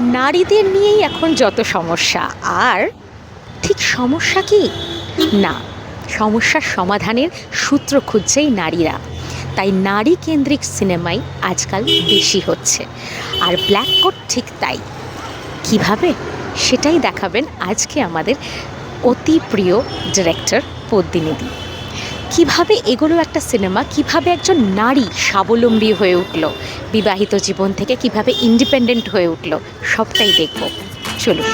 নারীদের নিয়েই এখন যত সমস্যা, আর ঠিক সমস্যা কি? না, সমস্যার সমাধানের সূত্র খুঁজছেই নারীরা। তাই নারী কেন্দ্রিক সিনেমাই আজকাল বেশি হচ্ছে। আর ব্ল্যাক কোট ঠিক তাই। কীভাবে? সেটাই দেখাবেন আজকে আমাদের অতি প্রিয় ডিরেক্টর পদ্মিনীদি কীভাবে এগুলো একটা সিনেমা? কীভাবে একজন নারী স্বাবলম্বী হয়ে উঠল? বিবাহিত জীবন থেকে কীভাবে ইন্ডিপেন্ডেন্ট হয়ে উঠল? সবটাই দেখব। চলুন।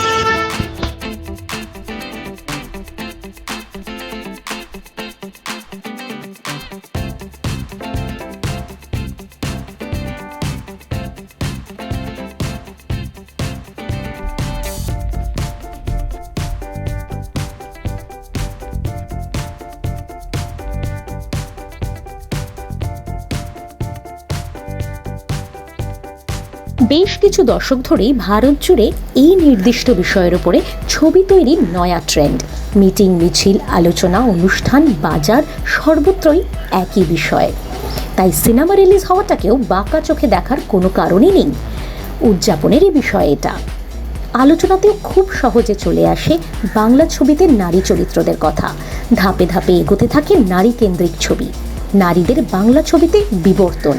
বেশ কিছু দশক ধরেই ভারত জুড়ে এই নির্দিষ্ট বিষয়ের উপরে ছবি তৈরির নয়া ট্রেন্ড মিটিং মিছিল, আলোচনা, অনুষ্ঠান, বাজার সর্বত্রই একই বিষয়। তাই সিনেমা রিলিজ হওয়াটাকেও বাঁকা চোখে দেখার কোনো কারণই নেই। উদযাপনেরই বিষয় এটা। আলোচনাতেও খুব সহজে চলে আসে বাংলা ছবিতে নারী চরিত্রদের কথা। ধাপে ধাপে এগোতে থাকে নারী কেন্দ্রিক ছবি। নারীদের বাংলা ছবিতে বিবর্তন।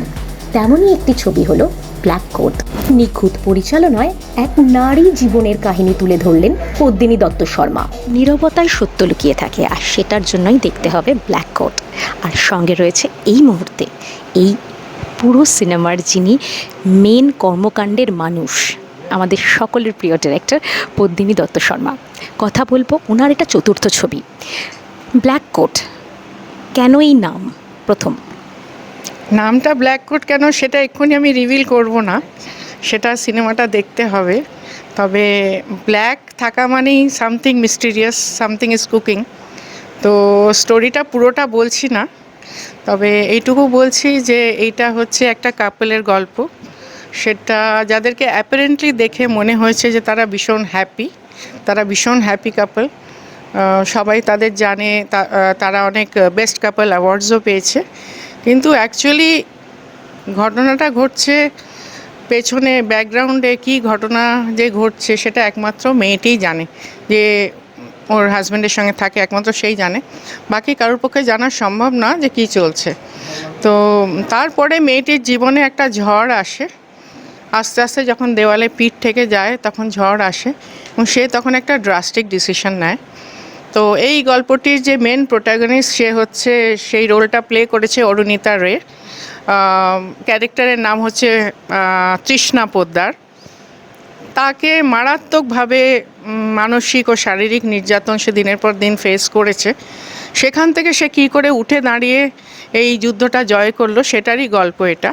তেমনই একটি ছবি হলো ব্ল্যাক কোট নিখুঁত পরিচালনায় এক নারী জীবনের কাহিনী তুলে ধরলেন পদ্মিনী দত্ত শর্মা। নীরবতায় সত্য লুকিয়ে থাকে আর সেটার জন্যই দেখতে হবে ব্ল্যাক কোট আর সঙ্গে রয়েছে এই মুহূর্তে এই পুরো সিনেমার যিনি মেন কর্মকাণ্ডের মানুষ, আমাদের সকলের প্রিয় ডিরেক্টর পদ্মিনী দত্ত শর্মা। কথা বলব ওনার এটা চতুর্থ ছবি, ব্ল্যাক কোট কেন এই নাম? প্রথম। নামটা ব্ল্যাক কোট কেন সেটা এক্ষুনি আমি রিভিল করব না। সেটা সিনেমাটা দেখতে হবে। তবে ব্ল্যাক থাকা মানেই something mysterious something is cooking তো স্টোরিটা পুরোটা বলছি না। তবে এইটুকু বলছি যে এইটা হচ্ছে একটা কাপলের গল্প। সেটা যাদেরকে অ্যাপারেন্টলি দেখে মনে হয়েছে যে তারা ভীষণ হ্যাপি তারা ভীষণ হ্যাপি কাপল সবাই তাদের জানে তারা অনেক বেস্ট কাপল অ্যাওয়ার্ডসও পেয়েছে। কিন্তু অ্যাকচুয়ালি ঘটনাটা ঘটছে পেছনে ব্যাকগ্রাউন্ডে কি ঘটনা যে ঘটছে সেটা একমাত্র মেয়েটিই জানে, যে ওর হাজব্যান্ডের সঙ্গে থাকে একমাত্র সেই জানে। বাকি কারোর পক্ষে জানা সম্ভব না যে কি চলছে। তো তারপরে মেয়েটির জীবনে একটা ঝড় আসে। আস্তে আস্তে যখন দেওয়ালে পিঠ থেকে যায় তখন ঝড় আসে এবং সে তখন একটা ড্রাস্টিক ডিসিশন নেয়। তো এই গল্পটির যে মেন প্রোটাগনিস্ট সে হচ্ছে সেই রোলটা প্লে করেছে অরুণিতা রে। ক্যারেক্টারের নাম হচ্ছে তৃষ্ণা পোদ্দার। তাকে মারাত্মকভাবে মানসিক ও শারীরিক নির্যাতন সে দিনের পর দিন ফেস করেছে। সেখান থেকে সে কী করে উঠে দাঁড়িয়ে এই যুদ্ধটা জয় করল, সেটারই গল্প এটা।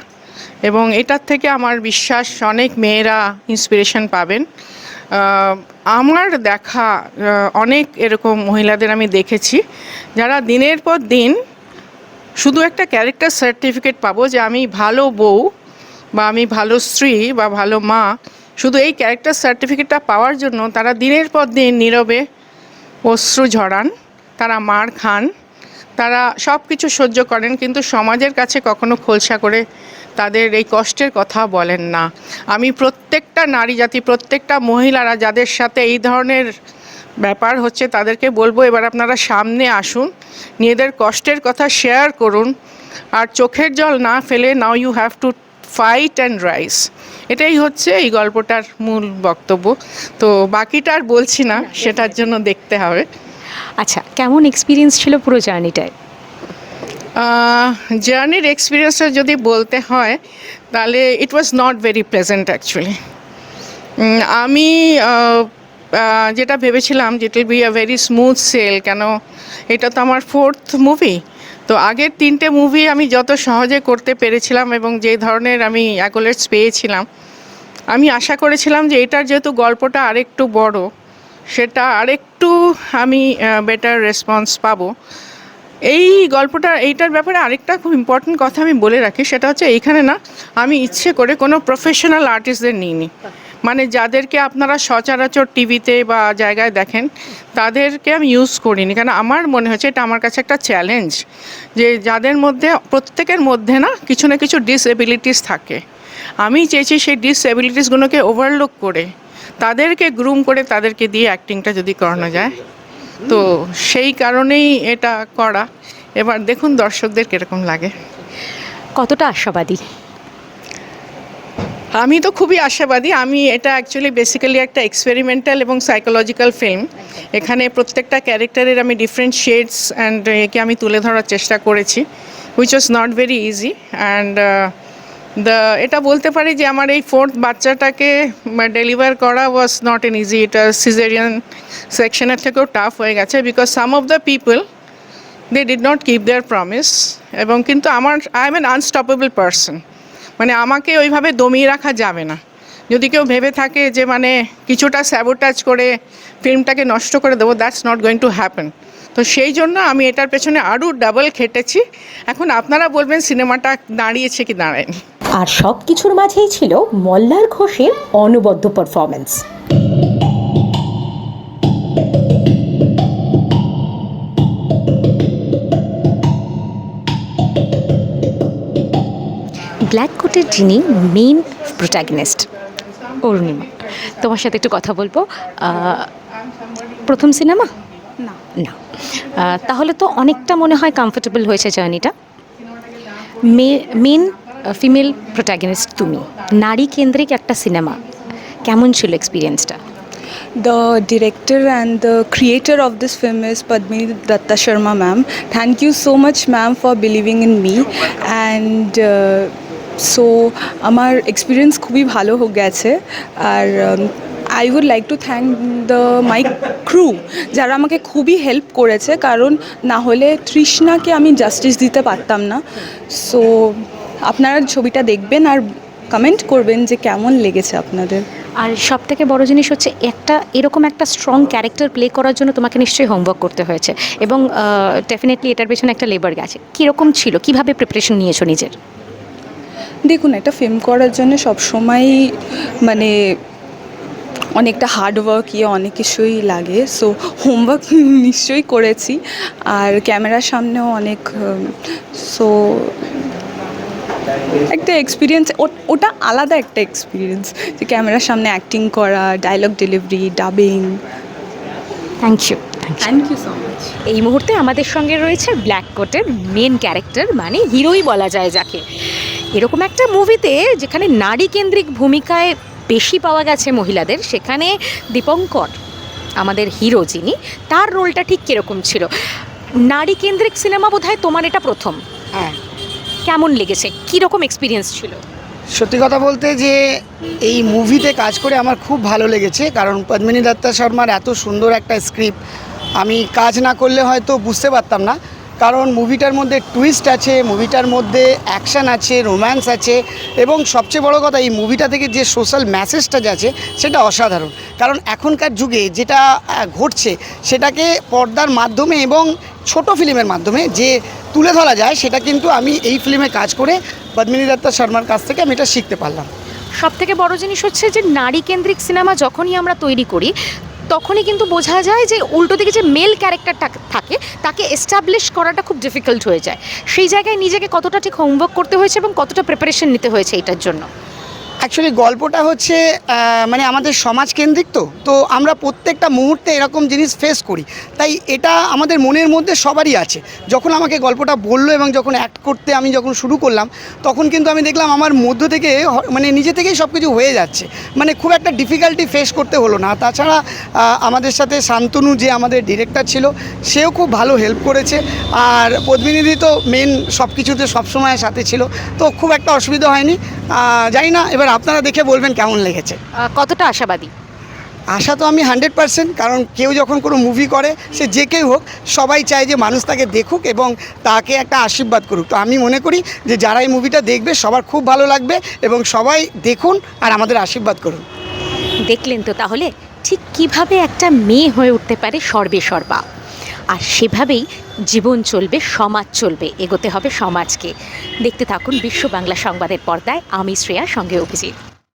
এবং এটার থেকে আমার বিশ্বাস, অনেক মেয়েরা ইন্সপিরেশন পাবেন। আমার দেখা অনেক এরকম মহিলাদের আমি দেখেছি যারা দিনের পর দিন শুধু একটা ক্যারেক্টার সার্টিফিকেট পাবো যে আমি ভালো বউ বা আমি ভালো স্ত্রী বা ভালো মা। শুধু এই ক্যারেক্টার সার্টিফিকেটটা পাওয়ার জন্য তারা দিনের পর দিন নীরবে, অশ্রু ঝরান, তারা মার খান, তারা সব কিছু সহ্য করেন, কিন্তু সমাজের কাছে কখনো খোলসা করে তাদের এই কষ্টের কথা বলেন না। আমি প্রত্যেকটা নারী জাতি, প্রত্যেকটা মহিলারা যাদের সাথে এই ধরনের ব্যাপার হচ্ছে তাদেরকে বলব, এবার আপনারা সামনে আসুন, নিজেদের কষ্টের কথা শেয়ার করুন, আর চোখের জল না ফেলে now you have to fight and rise এটাই হচ্ছে এই গল্পটার মূল বক্তব্য। তো বাকিটা আর বলছি না, সেটার জন্য দেখতে হবে। আচ্ছা কেমন এক্সপিরিয়েন্স ছিল পুরো জার্নিটায় জার্নির এক্সপিরিয়েন্সটা যদি বলতে হয়, তাহলে it was not very pleasant actually আমি যেটা ভেবেছিলাম যে it will be a very smooth sail কেন এটা তো আমার ফোর্থ মুভি তো আগের তিনটে মুভি আমি যত সহজে করতে পেরেছিলাম এবং যে ধরনের আমি অ্যাকোলেটস পেয়েছিলাম, আমি আশা করেছিলাম যে এটার যেহেতু গল্পটা আরেকটু বড়, সেটা আরেকটু আমি বেটার রেসপন্স পাবো। এই গল্পটা, এইটার ব্যাপারে আরেকটা খুব ইম্পর্টেন্ট কথা আমি বলে রাখি, সেটা হচ্ছে এইখানে না, আমি ইচ্ছে করে কোনো প্রফেশনাল আর্টিস্টদের নিইনি। মানে যাদেরকে আপনারা সচরাচর টিভিতে বা জায়গায় দেখেন, তাদেরকে আমি ইউজ করিনি। কারণ আমার মনে হচ্ছে এটা আমার কাছে একটা চ্যালেঞ্জ যে যাদের মধ্যে, প্রত্যেকের মধ্যে না কিছু না কিছু ডিসএবিলিটিস থাকে। আমি চেয়েছি সেই ডিসএবিলিটিসগুলোকে ওভারলুক করে, তাদেরকে গ্রুম করে তাদেরকে দিয়ে অ্যাক্টিংটা যদি করানো যায়। তো সেই কারণেই এটা করা। এবার দেখুন দর্শকদের কীরকম লাগে। কতটা আশাবাদী? আমি তো খুবই আশাবাদী। আমি এটা অ্যাকচুয়ালি বেসিক্যালি একটা এক্সপেরিমেন্টাল এবং সাইকোলজিক্যাল ফিল্ম এখানে প্রত্যেকটা ক্যারেক্টারের আমি ডিফারেন্ট শেডস অ্যান্ড একে আমি তুলে ধরার চেষ্টা করেছি which was not very easy and এটা বলতে পারি যে আমার এই ফোর্থ বাচ্চাটাকে ডেলিভার করা ওয়াজ নট এন ইজি এটা সিজেরিয়ান সেকশনের থেকেও টাফ হয়ে গেছে because some of the people they did not keep their promise এবং কিন্তু আমার I am an unstoppable person মানে আমাকে ওইভাবে দমিয়ে রাখা যাবে না। যদি কেউ ভেবে থাকে যে মানে কিছুটা স্যাবোটাজ করে ফিল্মটাকে নষ্ট করে দেবো that's not going to happen তো সেই জন্য আমি এটার পেছনে আরও ডাবল খেটেছি। এখন আপনারা বলবেন সিনেমাটা দাঁড়িয়েছে কি দাঁড়ায়নি। আর সব কিছুর মাঝেই ছিল মল্লার ঘোষের অনবদ্য পারফরমেন্স ব্ল্যাক কোটের যিনি মেইন প্রোটাগনিস্ট অরুণিমা। তোমার সাথে একটু কথা বলব। প্রথম সিনেমা? না। না। তাহলে তো অনেকটা মনে হয় কমফোর্টেবল হয়েছে জার্নিটা মেন ফিমেল প্রোটাগনিস্ট তুমি। নারী কেন্দ্রিক একটা সিনেমা কেমন ছিল এক্সপিরিয়েন্সটা The director and the creator of this film is Padmini Datta Sharma ma'am. Thank you so much ma'am for believing in me. And uh, আমার এক্সপিরিয়েন্স খুবই ভালো হয়ে গেছে। আর I would like to thank the my crew যারা আমাকে খুবই help করেছে। কারণ না হলে তৃষ্ণাকে আমি জাস্টিস দিতে পারতাম না। সো আপনারা ছবিটা দেখবেন আর কমেন্ট করবেন যে কেমন লেগেছে আপনাদের। আর সব থেকে বড় জিনিস হচ্ছে একটা এরকম একটা স্ট্রং ক্যারেক্টার প্লে করার জন্য তোমাকে নিশ্চয়ই হোমওয়ার্ক করতে হয়েছে। এবং ডেফিনেটলি এটার পেছনে একটা লেবার গেছে। কীরকম ছিল? কীভাবে প্রিপারেশন নিয়েছো নিজের? দেখুন একটা ফিল্ম করার জন্য সবসময় মানে অনেকটা হার্ডওয়ার্ক ইয়ে অনেক কিছুই লাগে। সো হোমওয়ার্ক নিশ্চয়ই করেছি। আর ক্যামেরার সামনেও অনেক সো একটা এক্সপিরিয়েন্স ওটা আলাদা একটা এক্সপিরিয়েন্স যে ক্যামেরার সামনে অ্যাক্টিং করা dialogue delivery dubbing thank you thank you so much এই মুহূর্তে আমাদের সঙ্গে রয়েছে ব্ল্যাক কোটের মেন ক্যারেক্টার মানে হিরোই বলা যায় যাকে। এরকম একটা মুভিতে যেখানে নারী কেন্দ্রিক ভূমিকায় বেশি পাওয়া গেছে মহিলাদের সেখানে দীপঙ্কর আমাদের হিরো যিনি তার রোলটা ঠিক কীরকম ছিল? নারী কেন্দ্রিক সিনেমা বোধহয় তোমার এটা প্রথম। হ্যাঁ। কেমন লেগেছে? কীরকম এক্সপিরিয়েন্স ছিল? সত্যি কথা বলতে যে, এই মুভিতে কাজ করে আমার খুব ভালো লেগেছে, কারণ পদ্মিনী দত্তা শর্মার এত সুন্দর একটা স্ক্রিপ্ট আমি কাজ না করলে হয়তো বুঝতে পারতাম না। কারণ মুভিটার মধ্যে টুইস্ট আছে মুভিটার মধ্যে অ্যাকশান আছে রোম্যান্স আছে, এবং সবচেয়ে বড় কথা, এই মুভিটা থেকে যে সোশ্যাল মেসেজটা যাচ্ছে সেটা অসাধারণ। কারণ এখনকার যুগে যেটা ঘটছে, সেটাকে পর্দার মাধ্যমে এবং ছোট ফিল্মের মাধ্যমে যে তুলে ধরা যায়, সেটা কিন্তু আমি এই ফিল্মে কাজ করে পদ্মিনী দত্তা শর্মার কাছ থেকে আমি এটা শিখতে পারলাম। সব থেকে বড় জিনিস হচ্ছে যে নারী কেন্দ্রিক সিনেমা যখনই আমরা তৈরি করি, তখনই কিন্তু বোঝা যায় যে, উল্টো দিকে যে মেল ক্যারেক্টারটা থাকে তাকে এস্টাবলিশ করাটা খুব ডিফিকাল্ট হয়ে যায়। সেই জায়গায় নিজেকে কতটা ঠিক হোমওয়ার্ক করতে হয়েছে এবং কতটা প্রিপারেশন নিতে হয়েছে এটার জন্য। অ্যাকচুয়ালি গল্পটা হচ্ছে মানে আমাদের সমাজকেন্দ্রিক তো তো আমরা প্রত্যেকটা মুহূর্তে এরকম জিনিস ফেস করি। তাই এটা আমাদের মনের মধ্যে সবারই আছে। যখন আমাকে গল্পটা বলল এবং যখন অ্যাক্ট করতে আমি যখন শুরু করলাম, তখন কিন্তু আমি দেখলাম আমার মধ্য থেকে মানে নিজে থেকেই সব কিছু হয়ে যাচ্ছে। মানে খুব একটা ডিফিকাল্টি ফেস করতে হলো না। তাছাড়া আমাদের সাথে শান্তনু যে আমাদের ডিরেক্টর ছিল, সেও খুব ভালো হেল্প করেছে। আর পদ্মিনীদি তো মেন সব কিছুতে সবসময় সাথে ছিল। তো খুব একটা অসুবিধা হয়নি। জানি না, এবার আপনারা দেখে বলবেন কেমন লেগেছে। কতটা আশাবাদী? আশা তো আমি হান্ড্রেড পার্সেন্ট কারণ কেউ যখন কোনো মুভি করে সে যে কেউ হোক সবাই চায় যে মানুষ তাকে দেখুক এবং তাকে একটা আশীর্বাদ করুক। তো আমি মনে করি যে যারা এই মুভিটা দেখবে সবার খুব ভালো লাগবে এবং সবাই দেখুন আর আমাদের আশীর্বাদ করুন। দেখলেন তো তাহলে? ঠিক কীভাবে একটা মেয়ে হয়ে উঠতে পারে সর্বে সর্বা? আর সেভাবেই জীবন চলবে, সমাজ চলবে, এগোতে হবে সমাজকে। দেখতে থাকুন বিশ্ব বাংলা সংবাদের পর্দায়, আমি শ্রেয়া, সঙ্গে অভিজিৎ।